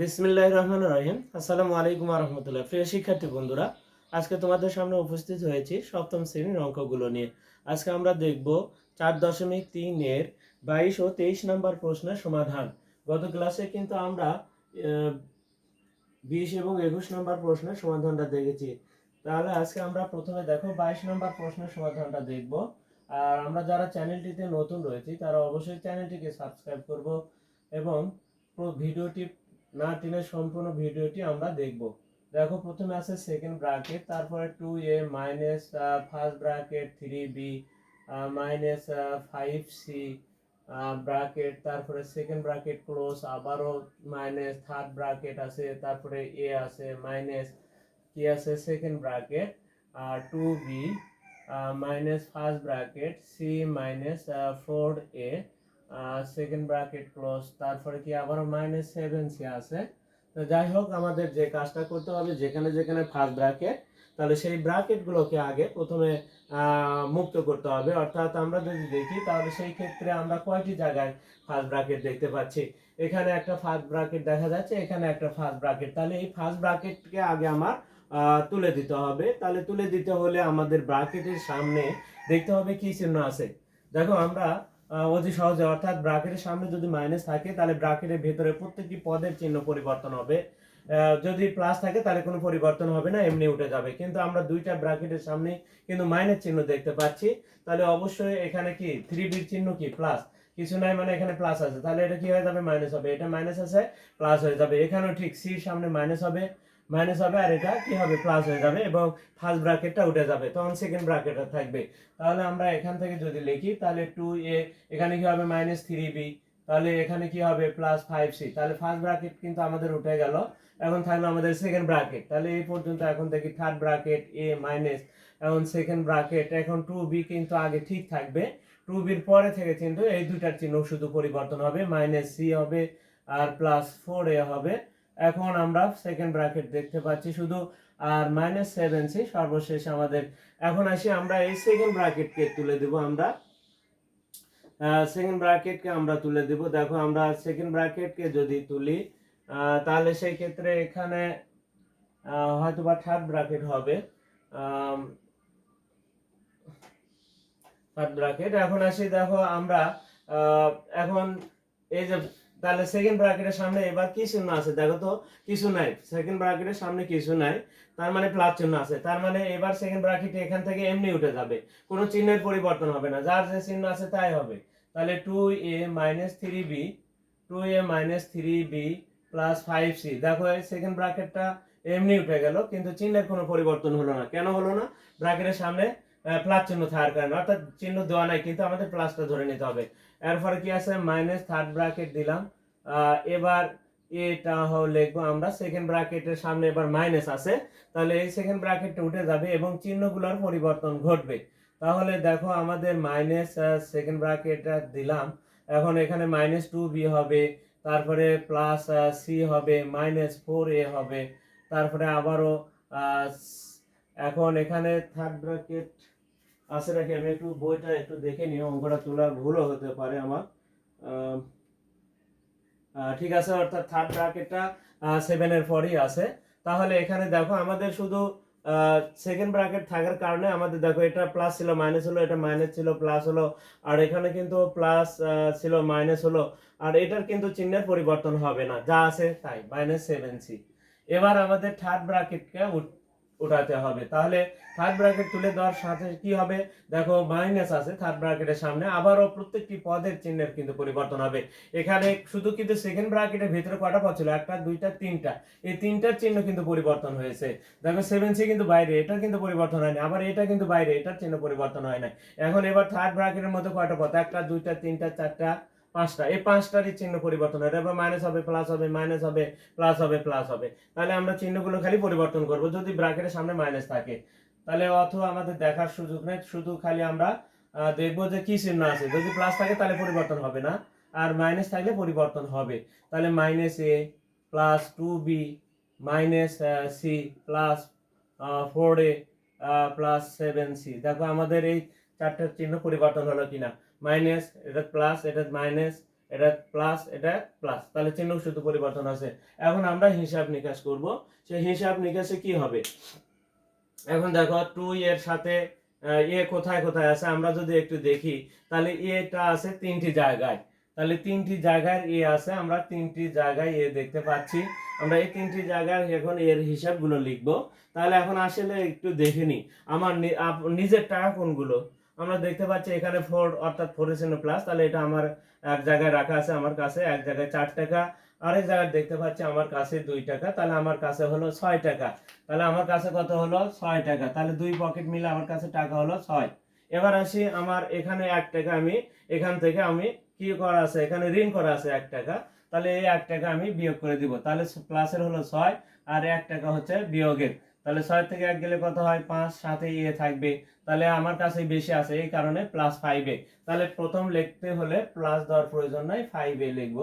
বিসমিল্লাহ রহমান রহিম। আসসালামু আলাইকুম রহমতুল্লাহ। প্রিয় শিক্ষার্থী বন্ধুরা, আজকে তোমাদের সামনে উপস্থিত হয়েছি সপ্তম শ্রেণির অঙ্কগুলো নিয়ে। আজকে আমরা দেখব চার দশমিক তিনের বাইশ ও তেইশ নম্বর প্রশ্নের সমাধান। গত ক্লাসে কিন্তু আমরা বিশ এবং একুশ নম্বর প্রশ্নের সমাধানটা দেখেছি। তাহলে আজকে আমরা প্রথমে দেখো বাইশ নম্বর প্রশ্নের সমাধানটা দেখব। আর আমরা যারা চ্যানেলটিতে নতুন রয়েছি, তারা অবশ্যই চ্যানেলটিকে সাবস্ক্রাইব করব এবং ভিডিওটি না টেনে সম্পূর্ণ ভিডিওটি আমরা দেখব। দেখো, প্রথমে আছে সেকেন্ড ব্র্যাকেট তারপরে two A minus first bracket three B minus five C bracket তারপরে সেকেন্ড ব্র্যাকেট ক্লোজ আবারও মাইনাস থার্ড ব্র্যাকেট আছে, তারপরে এ আছে মাইনাস কি আছে? Second bracket R two B minus first bracket C minus four A second bracket close তারপরে কি আবারও মাইনাস সেভেন সি আছে? তো যাই হোক, আমাদের যে কাজটা করতে হবে, যেখানে যেখানে ফার্স্ট ব্র্যাকেট তাহলে সেই ব্র্যাকেটগুলোকে আগে প্রথমে মুক্ত করতে হবে। অর্থাৎ আমরা যদি দেখি, তাহলে সেই ক্ষেত্রে আমরা কয়টি জায়গায় ফার্স্ট ব্র্যাকেট দেখতে পাচ্ছি? এখানে একটা ফার্স্ট ব্র্যাকেট দেখা যাচ্ছে, এখানে একটা ফার্স্ট ব্র্যাকেট তাহলে এই ফার্স্ট ব্র্যাকেটকে আগে আমার তুলে দিতে হবে। তাহলে তুলে দিতে হলে আমাদের ব্র্যাকেটের সামনে দেখতে হবে কি চিহ্ন আছে। দেখো, আমরা অতি সহজে, অর্থাৎ ব্র্যাকেটের সামনে যদি মাইনাস থাকে, তাহলে ব্র্যাকেটের ভেতরে প্রত্যেকটি পদের চিহ্ন পরিবর্তন হবে। যদি প্লাস থাকে, তাহলে কোনো পরিবর্তন হবে না, এমনি উঠে যাবে। কিন্তু আমরা দুইটা ব্র্যাকেটের সামনে কিন্তু মাইনাস চিহ্ন দেখতে পাচ্ছি। তাহলে অবশ্যই এখানে কি থ্রি বির চিহ্ন কি প্লাস কিছু নাই মানে এখানে প্লাস আছে। তাহলে এটা কি হয়ে যাবে? মাইনাস হবে। এটা মাইনাস আছে প্লাস হয়ে যাবে। এখানেও ঠিক সির সামনে মাইনাস হবে। মাইনাস হবে আর এটা কি হবে? প্লাস হয়ে যাবে এবং ফার্স্ট ব্র্যাকেটটা উঠে যাবে। তখন সেকেন্ড ব্র্যাকেটটা থাকবে। তাহলে আমরা এখান থেকে যদি লিখি, তাহলে টু এ এখানে কি হবে? মাইনাস থ্রি বি তাহলে এখানে কি হবে? প্লাস ফাইভ সি তাহলে ফার্স্ট ব্র্যাকেট কিন্তু আমাদের উঠে গেল। এখন থাকল আমাদের সেকেন্ড ব্র্যাকেট তাহলে এই পর্যন্ত এখন থেকে থার্ড ব্র্যাকেট এ মাইনাস এখন সেকেন্ড ব্র্যাকেট এখন টু বি কিন্তু আগে ঠিক থাকবে। টু বির পরে থেকে কিন্তু এই দুইটার চিহ্ন শুধু পরিবর্তন হবে। মাইনাস সি হবে আর প্লাস ফোর এ হবে। এখন আমরা সেকেন্ড ব্র্যাকেট দেখতে পাচ্ছি, শুধু আর মাইনাস সেভেন সি সর্বশেষ আমাদের। এখন আসি আমরা এই সেকেন্ড ব্র্যাকেটকে তুলে দেব আমরা। সেকেন্ড ব্র্যাকেটকে আমরা তুলে দেব। দেখো আমরা সেকেন্ড ব্র্যাকেটকে যদি তুলি তাহলে সেই ক্ষেত্রে এখানে হয়তো বা থার্ড ব্র্যাকেট হবে। থার্ড ব্র্যাকেট এখন আসি দেখো আমরা এখন এই যে তাহলে সেকেন্ড ব্র্যাকেটের সামনে এবার কি চিহ্ন আছে? দেখো তো, কিছু নাই। সেকেন্ড ব্র্যাকেটের সামনে কিছু নাই। তার মানে প্লাস চিহ্ন আছে। তার মানে এবার সেকেন্ড ব্র্যাকেটে এখান থেকে এমনি উঠে যাবে। কোনো চিহ্নের পরিবর্তন হবে না। যার যে চিহ্ন আছে তাই হবে। তাহলে two A minus three B two A minus three B plus five C দেখো সেকেন্ড ব্র্যাকেটটা এমনি উঠে গেল, কিন্তু চিহ্নের কোনো পরিবর্তন হলো না। কেন হলো না? ব্র্যাকেটের সামনে প্লাস চিহ্ন থাকার কারণে। অর্থাৎ চিহ্ন দেওয়া নাই, কিন্তু আমাদের প্লাসটা ধরে নিতে হবে। এরপরে কি আছে? মাইনাস থার্ড ব্র্যাকেট দিলাম। এবার এটা হল লিখব আমরা সেকেন্ড ব্র্যাকেটের সামনে এবার মাইনাস আছে। তাহলে এই সেকেন্ড ব্র্যাকেটটা উঠে যাবে এবং চিহ্নগুলোর পরিবর্তন ঘটবে। তাহলে দেখো আমাদের মাইনাস সেকেন্ড ব্র্যাকেটটা দিলাম। এখন এখানে মাইনাস টু বি হবে, তারপরে প্লাস সি হবে মাইনাস ফোর এ হবে। তারপরে আবারও এখন এখানে থার্ড ব্র্যাকেট আছে নাকি? আমি একটু বইটা একটু দেখে নিই, অঙ্কটা তোলার ভুলও হতে পারে আমার। ঠিক আছে, অর্থাৎ থার্ড ব্র্যাকেটটা সেভেনের পরই আছে। তাহলে এখানে দেখো, আমাদের শুধু সেকেন্ড ব্র্যাকেট থাকার কারণে আমাদের দেখো, এটা প্লাস ছিল মাইনাস হলো, এটা মাইনাস ছিল প্লাস হলো, আর এখানে কিন্তু প্লাস ছিল মাইনাস হলো, আর এটার কিন্তু চিহ্নের পরিবর্তন হবে না, যা আছে তাই মাইনাস সেভেন সি এবার আমাদের থার্ড ব্র্যাকেটকে উঠাতে হবে। তাহলে থার্ড ব্র্যাকেট তুলে দেওয়ার সাথে কি হবে? দেখো মাইনাস আছে থার্ড ব্র্যাকেটের সামনে। আবারও প্রত্যেকটি পদের চিহ্নের কিন্তু পরিবর্তন হবে। এখানে শুধু কিন্তু সেকেন্ড ব্র্যাকেটের ভিতরে কটা পদ ছিল? একটা, দুইটা, তিনটা। এই তিনটার চিহ্ন কিন্তু পরিবর্তন হয়েছে। দেখো সেভেন সি কিন্তু বাইরে, এটা কিন্তু পরিবর্তন হয়নি। আবার এটা কিন্তু বাইরে, এটার চিহ্ন পরিবর্তন হয় না এখন এবার থার্ড ব্র্যাকেটের মধ্যে কয়টা পদ? একটা, দুইটা, তিনটা, চারটা পাঁচটা, এই পাঁচটারই চিহ্ন পরিবর্তন হয় এবার মাইনাস হবে প্লাস হবে মাইনাস হবে প্লাস হবে প্লাস হবে। তাহলে আমরা চিহ্নগুলো খালি পরিবর্তন করব যদি ব্র্যাকেটের সামনে মাইনাস থাকে। তাহলে অথবা আমাদের দেখার সুযোগ নেই, শুধু খালি আমরা দেখব যে কি চিহ্ন আছে। যদি প্লাস থাকে তাহলে পরিবর্তন হবে না। আর মাইনাস থাকলে পরিবর্তন হবে। তাহলে minus A plus two B minus C plus four A plus seven C দেখো আমাদের এই চারটার চিহ্ন পরিবর্তন হলো কিনা। মাইনাস, এটা প্লাস এটা মাইনাস এটা প্লাস এটা প্লাস তাহলে চিহ্ন শুধু পরিবর্তন আছে এখন আমরা হিসাব নিকাশ করব। সেই হিসাব নিকাশে কি হবে? এখন দেখো টু এর সাথে এ কোথায় কোথায় আছে? আমরা যদি একটু দেখি, তাহলে এটা আছে তিনটি জায়গায়। তাহলে তিনটি জায়গায় এ আছে, আমরা তিনটি জায়গায় এ দেখতে পাচ্ছি। আমরা এই তিনটি জায়গায় এখন এর হিসাবগুলো লিখব। তাহলে এখন আসলে একটু দেখে নি। আমার নিজের টাকা কোনগুলো? আমরা দেখতে পাচ্ছি এখানে ফোর অর্থাৎ ফোর এসেন প্লাস তাহলে এটা আমার এক জায়গায় রাখা আছে আমার কাছে, এক জায়গায় চার টাকা। আরেক জায়গায় দেখতে পাচ্ছি আমার কাছে দুই টাকা, তাহলে আমার কাছে হলো ছয় টাকা। তাহলে আমার কাছে কত হলো? ছয় টাকা। তাহলে দুই পকেট মিলে আমার কাছে টাকা হলো ছয়। এবার আসি আমার এখানে এক টাকা আমি, এখান থেকে আমি কি করা আছে? এখানে ঋণ করা আছে এক টাকা। তাহলে এই এক টাকা আমি বিয়োগ করে দিব। তাহলে প্লাসের হলো ছয়, আর এক টাকা হচ্ছে বিয়োগের। তাহলে ছয় থেকে এক গেলে কত হয়? পাঁচ, সাথে ইয়ে থাকবে। তাহলে আমার কাছে বেশি আছে, এই কারণে প্লাস ফাইভে তাহলে প্রথম লিখতে হলে প্লাস দেওয়ার প্রয়োজন নাই ফাইভে লিখব।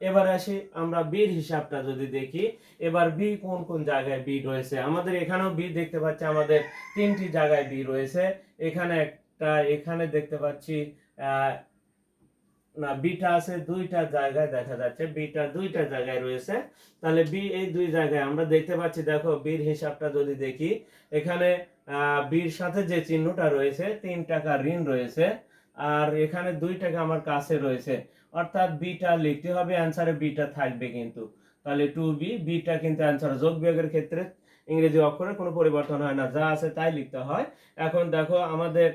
এবার আসি আমরা বির হিসাবটা যদি দেখি, এবার বি কোন কোন জায়গায় বি রয়েছে? আমাদের এখানেও বি দেখতে পাচ্ছি, আমাদের তিনটি জায়গায় বি রয়েছে। এখানে একটা, এখানে দেখতে পাচ্ছি না, বিটা আছে দুইটা জায়গায় দেখা যাচ্ছে, বিটা দুইটা জায়গায় রয়েছে। তাহলে বি এই দুই জায়গায় আমরা দেখতে পাচ্ছি, দেখো, বির হিসাবটা যদি দেখি, এখানে বির সাথে যে চিহ্নটা রয়েছে, তিন টাকা ঋণ রয়েছে, আর এখানে দুই টাকা আমার কাছে রয়েছে। অর্থাৎ বিটা লিখতে হবে, অ্যান্সারে বিটা থাকবে কিন্তু। তাহলে টু বি, বিটা কিন্তু অ্যান্সার যোগ বিয়োগের ক্ষেত্রে ইংরেজি অক্ষরে কোনো পরিবর্তন হয় না, যা আছে তাই লিখতে হয়। এখন দেখো আমাদের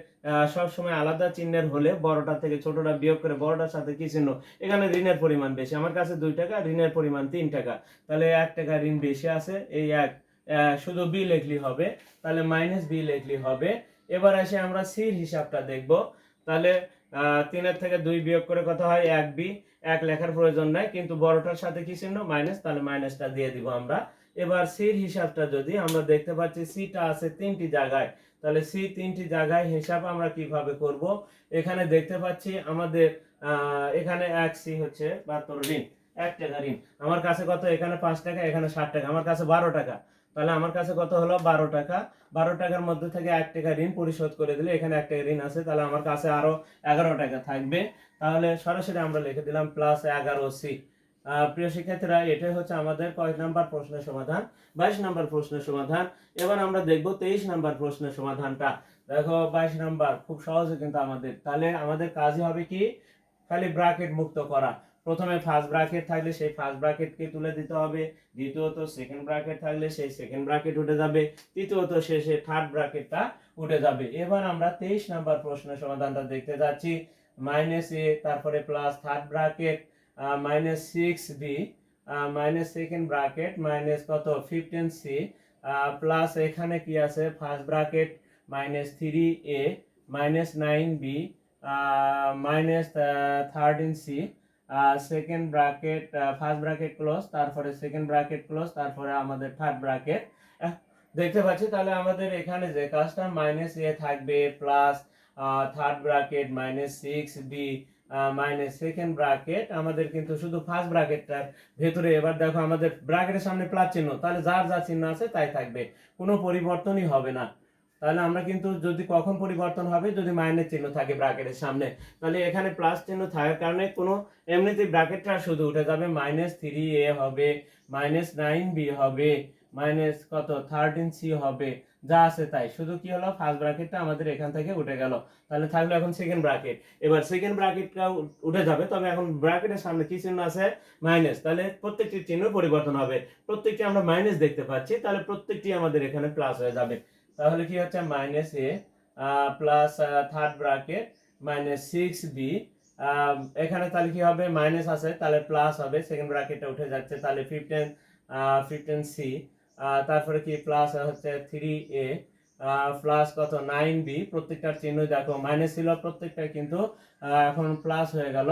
সব সময় আলাদা চিহ্নের হলে বড়টা থেকে ছোটটা বিয়োগ করে বড়টার সাথে কি চিহ্ন? এখানে ঋণের পরিমাণ বেশি। আমার কাছে দুই টাকা, ঋণের পরিমাণ তিন টাকা। তাহলে এক টাকা ঋণ বেশি আছে, এই এক। শুধু বি লিখলি হবে, তাহলে মাইনাস বি লিখলি হবে। এবার এসে আমরা সির হিসাবটা দেখব। তাহলে তিনের থেকে দুই বিয়োগ করে কথা হয়? এক বি। এক লেখার প্রয়োজন নাই, কিন্তু বড়টার সাথে কি চিহ্ন? মাইনাস তাহলে মাইনাসটা দিয়ে দিব আমরা। এবার সির হিসাবটা যদি আমরা দেখতে পাচ্ছি সিটা আছে তিনটি জায়গায়, তাহলে সি তিনটি জায়গায় হিসাব আমরা কীভাবে করব? এখানে দেখতে পাচ্ছি আমাদের এখানে এক, সি হচ্ছে বাহাত্তর ঋণ, এক টাকা ঋণ। আমার কাছে কত? এখানে পাঁচ টাকা, এখানে ষাট টাকা। আমার কাছে বারো টাকা। তাহলে আমার কাছে কত হলো? বারো টাকা। বারো টাকার মধ্যে থেকে এক টাকা ঋণ পরিশোধ করে দিলে এখানে এক টাকা ঋণ আছে। তাহলে আমার কাছে আরও এগারো টাকা থাকবে। তাহলে সরাসরি আমরা লিখে দিলাম প্লাস এগারো সি। প্রিয় শিক্ষার্থীরা, এটাই হচ্ছে আমাদের কয়েক নাম্বার প্রশ্নের সমাধান, বাইশ নাম্বার প্রশ্নের সমাধান। এবার আমরা দেখব তেইশ নাম্বার প্রশ্নের সমাধানটা। দেখো, বাইশ নাম্বার, খুব সহজে কিন্তু আমাদের, তাহলে আমাদের কাজই হবে কি? খালি ব্রাকেট মুক্ত করা। প্রথমে ফার্স্ট ব্রাকেট থাকলে সেই ফার্স্ট ব্রাকেটকে তুলে দিতে হবে, দ্বিতীয়ত সেকেন্ড ব্রাকেট থাকলে সেই সেকেন্ড ব্রাকেট উঠে যাবে, তৃতীয়ত শেষে থার্ড ব্রাকেটটা উঠে যাবে। এবার আমরা তেইশ নাম্বার প্রশ্নের সমাধানটা দেখতে যাচ্ছি। মাইনাস এ তারপরে plus third bracket minus six B minus second bracket minus কত? ফিফটিন সি প্লাস এখানে কি আছে? First bracket minus three A minus nine B minus thirteen C second bracket first bracket close তারপরে second bracket close তারপরে আমাদের third bracket দেখতে পাচ্ছি, তাহলে আমাদের এখানে যে কাজটা মাইনাস এ থাকবে plus third bracket minus six B minus second bracket আমাদের কিন্তু শুধু ফার্স্ট ব্রাকেটটার ভেতরে এবার দেখো আমাদের ব্রাকেটের সামনে প্লাস চিহ্ন, তাহলে যার যা চিহ্ন আছে তাই থাকবে। কোনো পরিবর্তনই হবে না। তাহলে আমরা কিন্তু যদি কখন পরিবর্তন হবে? যদি মাইনাস চিহ্ন থাকে ব্রাকেটের সামনে। তাহলে এখানে প্লাস চিহ্ন থাকার কারণে কোনো এমনিতেই ব্রাকেটটা শুধু উঠে যাবে মাইনাস থ্রি এ হবে মাইনাস নাইন বি হবে মাইনাস কত? থার্টিন সি হবে। যা আছে তাই। শুধু কি হলো? ফার্স্ট ব্রাকেটটা আমাদের এখান থেকে উঠে গেল। তাহলে থাকল এখন সেকেন্ড ব্রাকেট এবার সেকেন্ড ব্রাকেটটা উঠে যাবে, তবে এখন ব্রাকেটের সামনে কি চিহ্ন আছে? মাইনাস তাহলে প্রত্যেকটি চিহ্ন পরিবর্তন হবে। প্রত্যেকটি আমরা মাইনাস দেখতে পাচ্ছি, তাহলে প্রত্যেকটি আমাদের এখানে প্লাস হয়ে যাবে। তাহলে কি হচ্ছে? Minus A plus third bracket minus six B এখানে তাহলে কি হবে? মাইনাস আছে, তাহলে প্লাস হবে। সেকেন্ড ব্রাকেটটা উঠে যাচ্ছে, তাহলে ফিফটিন ফিফটিন সি তারপরে কি প্লাস হচ্ছে থ্রি এ প্লাস কত? নাইন বি প্রত্যেকটার চিহ্ন দেখো। মাইনাস ছিল প্রত্যেকটা কিন্তু এখন প্লাস হয়ে গেল।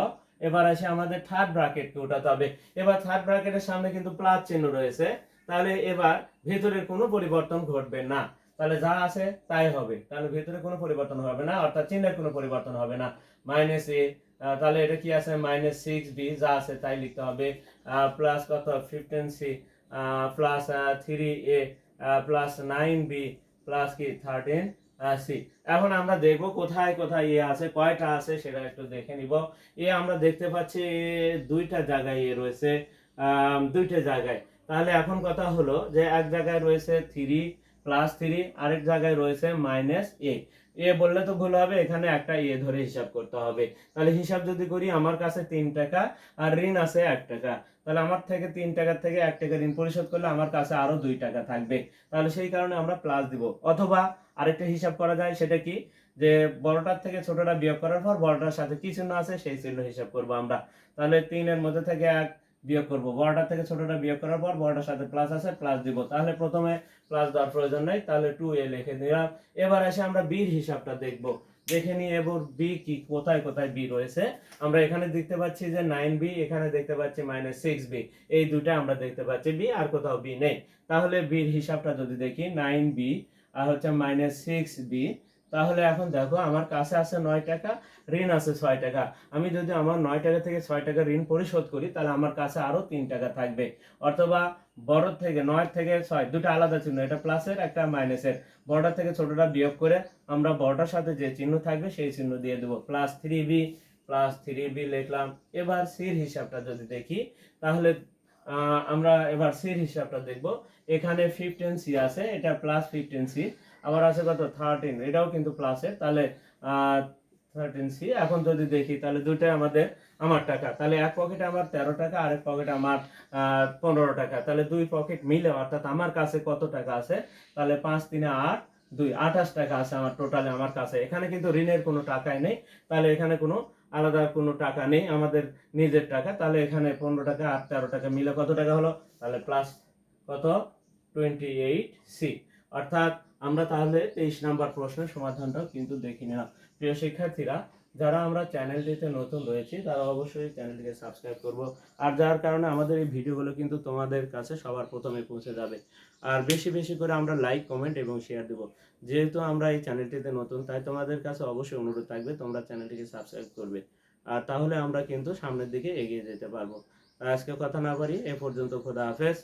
এবার এসে আমাদের থার্ড ব্রাকেটকে উঠাতে হবে। এবার থার্ড ব্রাকেটের সামনে কিন্তু প্লাস চিহ্ন রয়েছে। তাহলে এবার ভেতরের কোনো পরিবর্তন ঘটবে না। তাহলে যা আছে তাই হবে। তাহলে ভেতরে কোনো পরিবর্তন হবে না, অর্থাৎ চিহ্নের কোনো পরিবর্তন হবে না। মাইনাস এ তাহলে এটা কি আছে? মাইনাস সিক্স বি যা আছে তাই লিখতে হবে। প্লাস কত? Fifteen C plus three A plus nine B plus কি থার্টিন সি এখন আমরা দেখব কোথায় কোথায় এ আছে, কয়টা আছে সেটা একটু দেখে নিব। এ আমরা দেখতে পাচ্ছি দুইটা জায়গায় এ রয়েছে দুইটা জায়গায়। তাহলে এখন কথা হলো যে এক জায়গায় রয়েছে থ্রি প্লাস থ্রি আরেক জায়গায় রয়েছে মাইনাস এ এ বললে তো ভুল হবে, এখানে একটা এ ধরে হিসাব করতে হবে। তাহলে হিসাব যদি করি, আমার কাছে তিন টাকা আর ঋণ আছে এক টাকা। তাহলে আমার থেকে তিন টাকার থেকে এক টাকা ঋণ পরিশোধ করলে আমার কাছে আরও দুই টাকা থাকবে। তাহলে সেই কারণে আমরা প্লাস দিব। অথবা আরেকটা হিসাব করা যায়, সেটা কি? যে বড়টার থেকে ছোটটা বিয়োগ করার পর বড়টার সাথে কি চিহ্ন আছে, সেই চিহ্ন হিসাব করব আমরা। তাহলে তিনের মধ্যে থেকে এক বিয়োগ করব। বড়টার থেকে ছোটটা বিয়োগ করার পর বড়টার সাথে প্লাস আছে প্লাস দিব। তাহলে প্রথমে প্লাস দেওয়ার প্রয়োজন নেই, তাহলে টু এ লিখে দিলাম এবার এসে আমরা বির হিসাবটা দেখব। দেখে নিই এবার বি কি, কোথায় কোথায় বি রয়েছে? আমরা এখানে দেখতে পাচ্ছি যে নাইন বি এখানে দেখতে পাচ্ছি মাইনাস সিক্স বি এই দুটা আমরা দেখতে পাচ্ছি বি আর কোথাও বি নেই। তাহলে বির হিসাবটা যদি দেখি নাইন বি আর হচ্ছে মাইনাস সিক্স বি তাহলে এখন দেখো আমার কাছে আছে নয় টাকা, ঋণ আছে ছয় টাকা। আমি যদি আমার নয় টাকা থেকে ছয় টাকা ঋণ পরিশোধ করি, তাহলে আমার কাছে আরও তিন টাকা থাকবে। অথবা বড় থেকে, নয় থেকে ছয়, দুটো আলাদা চিহ্ন, এটা প্লাসের একটা মাইনাসের বড়টা থেকে ছোটটা বিয়োগ করে আমরা বড়টার সাথে যে চিহ্ন থাকবে সেই চিহ্ন দিয়ে দেবো। Plus three B plus three B লিখলাম। এবার সির হিসাবটা যদি দেখি, তাহলে আমরা এবার সির হিসাবটা দেখব। এখানে ফিফটিন সি আছে, এটা প্লাস ফিফটিন সি আবার আছে কত? থার্টিন এটাও কিন্তু প্লাসের তাহলে থার্টিন সি এখন যদি দেখি, তাহলে দুটাই আমাদের আমার টাকা। তাহলে এক পকেটে আমার তেরো টাকা আর এক পকেটে আমার পনেরো টাকা। তাহলে দুই পকেট মিলে, অর্থাৎ আমার কাছে কত টাকা আছে? তাহলে পাঁচ তিনে আট, দুই, আঠাশ টাকা আছে আমার টোটালে আমার কাছে। এখানে কিন্তু ঋণের কোনো টাকাই নেই। তাহলে এখানে কোনো আলাদা কোনো টাকা নেই আমাদের নিজের টাকা। তাহলে এখানে পনেরো টাকা আর তেরো টাকা মিলে কত টাকা হলো? তাহলে প্লাস কত? টোয়েন্টি এইট সি অর্থাৎ আমরা তাহলে তেইশ নাম্বার প্রশ্নের সমাধানটাও কিন্তু দেখি নিলাম। প্রিয় শিক্ষার্থীরা যারা আমরা চ্যানেলটিতে নতুন রয়েছি, তারা অবশ্যই চ্যানেলটিকে সাবস্ক্রাইব করব। আর যার কারণে আমাদের এই ভিডিওগুলো কিন্তু তোমাদের কাছে সবার প্রথমে পৌঁছে যাবে। আর বেশি বেশি করে আমরা লাইক কমেন্ট এবং শেয়ার দেব। যেহেতু আমরা এই চ্যানেলটিতে নতুন, তাই তোমাদের কাছে অবশ্যই অনুরোধ থাকবে, তোমরা চ্যানেলটিকে সাবস্ক্রাইব করবে। আর তাহলে আমরা কিন্তু সামনের দিকে এগিয়ে যেতে পারব। আজকে কথা না পারি এ পর্যন্ত খোদা হাফেজ।